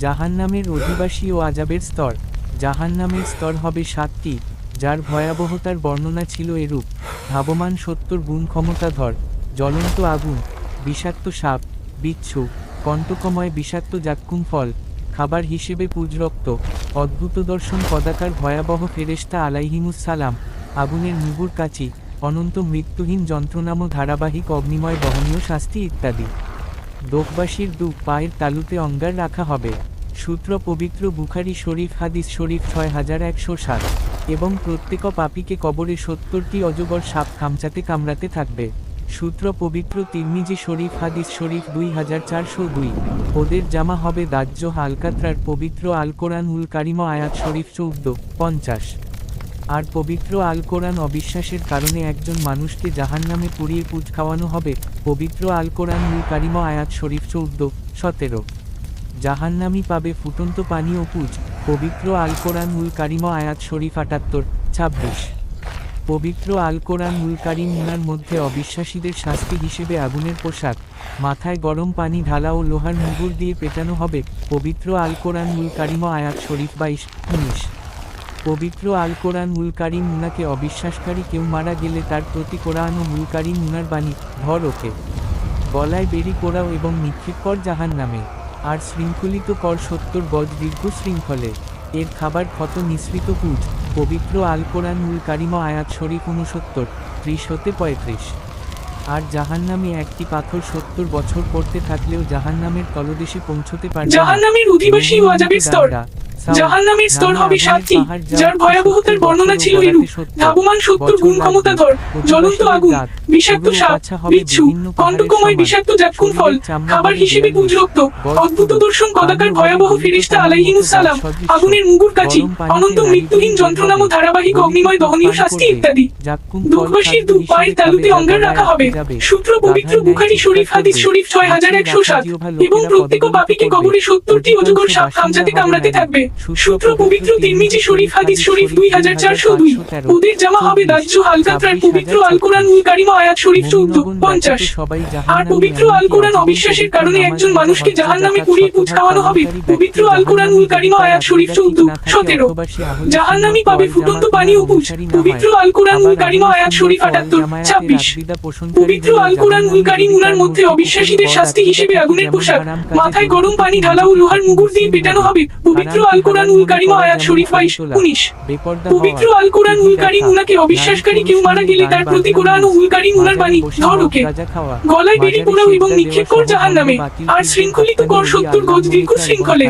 জাহান্নামের অধিবাসী ও আজাবের স্তর। জাহান্নামের স্তর হবে সাতটি, যার ভয়াবহতার বর্ণনা ছিল এরূপ। ধাবমান সত্তর গুণ ক্ষমতাধর, জ্বলন্ত আগুন, বিষাক্ত সাপ, বিচ্ছু, কণ্টকময় বিষাক্ত জাক্কুম ফল, খাবার হিসেবে পুজরক্ত, অদ্ভুত দর্শন পদাকার ভয়াবহ ফেরেস্তা আলাইহিমুস সালাম আগুনের নিগুর কাচি, অনন্ত মৃত্যুহীন যন্ত্রণাম ধারাবাহিক অগ্নিময় বহনীয় শাস্তি ইত্যাদি। দোকবাসীর দু পায়ের তালুতে অঙ্গার রাখা হবে। সূত্র পবিত্র বুখারি শরীফ হাদিস শরীফ ছয় হাজার একশো সাত এবং প্রত্যেক পাপীকে কবরে সত্তরটি অজগর সাপ খামচাতে কামড়াতে থাকবে। সূত্র পবিত্র তিরমিজি শরীফ হাদিস শরীফ দুই হাজার চারশো দুই। ওদের জামা হবে দাহ্য আলকাত্রার পবিত্র আল কোরআন উল কারিম আয়াত শরীফ চৌদ্দ পঞ্চাশ। আর পবিত্র আল কোরআন অবিশ্বাসের কারণে একজন মানুষকে জাহান্নামে পুড়িয়ে পুজ খাওয়ানো হবে। পবিত্র আল কোরআন উল কারিম আয়াত শরীফ চৌদ্দ সতেরো। জাহান্নামি পাবে ফুটন্ত পানি ও পুজ, পবিত্র আল কোরআন উল কারিম আয়াত শরীফ আটাত্তর, ছাব্বিশ। পবিত্র আল কোরআন উল কারিম উনার মধ্যে অবিশ্বাসীদের শাস্তি হিসেবে আগুনের পোশাক, মাথায় গরম পানি ঢালা ও লোহার মুগুর দিয়ে পেটানো হবে পবিত্র আল কোরআন উল কারিম আয়াত শরীফ বাইশ, উনিশ। পবিত্র আল কোরআন উল কারিম উনাকে অবিশ্বাসকারী কেউ মারা গেলে তার প্রতি কোরআন ও উল কারিম উনার বাণী, ধর ওকে। গলায় বেরি কোরাও এবং নিক্ষেপ কর জাহান নামে আর শৃঙ্খলিত কর সত্তর গজ দীর্ঘ শৃঙ্খলে এর খাবার ক্ষত মিশ্রিত পুজ পবিত্র আল উল কারিম আয়াত শরীফ উনসত্তর ত্রিশ হতে পঁয়ত্রিশ আর জাহান নামে একটি পাথর সত্তর বছর পড়তে থাকলেও জাহান নামের তলদেশে পৌঁছতে পারে না। জাহান্নামের অধিবাসী স্তর। জাহান্নামের স্তর হবে সাতটি যার ভয়াবহতার বর্ণনা ছিল এরূপ। ধাবমান সত্তর গুণ ক্ষমতাধর জ্বলন্ত আগুন বিষাক্ত সাপ বিচ্ছু কণ্টকময় বিষাক্ত জাতকুন ফল খাবার হিসেবে পুজরক্ত অদ্ভুত দর্শন কদাকার ভয়াবহ ফিরিস্তা আলাইহিমুসালাম আগুনের মুগুর কাছি অনন্ত মৃত্যুহীন যন্ত্রণাম ধারাবাহিক অগ্নিময় দহনীয় শাস্তি ইত্যাদি। দুঃখবাসীর দু পায়ের তালুতে অঙ্গার রাখা হবে। সূত্র পবিত্র বুখারি শরীফ হাদিস শরীফ ছয় হাজার একশো সাত এবং প্রত্যেক পাপীকে কবরে সত্তরটি অজগর সাপ খামচাতে কামড়াতে থাকবে সূত্র পবিত্র তিরমিজি শরীফ হাদিস শরীফ দুই হাজার চারশো দুই। ওদের জামা হবে দাহ্য পবিত্র আল কোরআন কারিমা আয়াত শরীফ চৌদ্দ পঞ্চাশ। আর পবিত্র আল কোরআন অবিশ্বাসের কারণে একজন মানুষকে জাহান নামে পুজ খাওয়ানো হবে। পবিত্র আল কোরআন কারিমা আয়াত শরীফ চৌদ্দ সতেরো। জাহান্নামী পাবে ফুটন্ত পানি ও পুজ পবিত্র আল কোরআন কারিমা আয়াত শরীফ আটাত্তর ছাব্বিশ। পবিত্র আল কোরআন উল কারিম উনার মধ্যে অবিশ্বাসীদের শাস্তি হিসেবে আগুনের পোশাক মাথায় গরম পানি ঢালা ও লোহার মুগুর দিয়ে পেটানো হবে পবিত্র আল কোরআন উল কারিম আয়াত শরীফ বাইশ উনিশ। পবিত্র আল কারিম উনাকে অবিশ্বাসকারী কেউ মারা গেলে তার প্রতি কারিম উনার বাণী গলায় বেরি পোড়াও এবং নিক্ষেপ কর জাহান নামে আর শৃঙ্খলিত কর সত্তর গজ দীর্ঘ শৃঙ্খলে।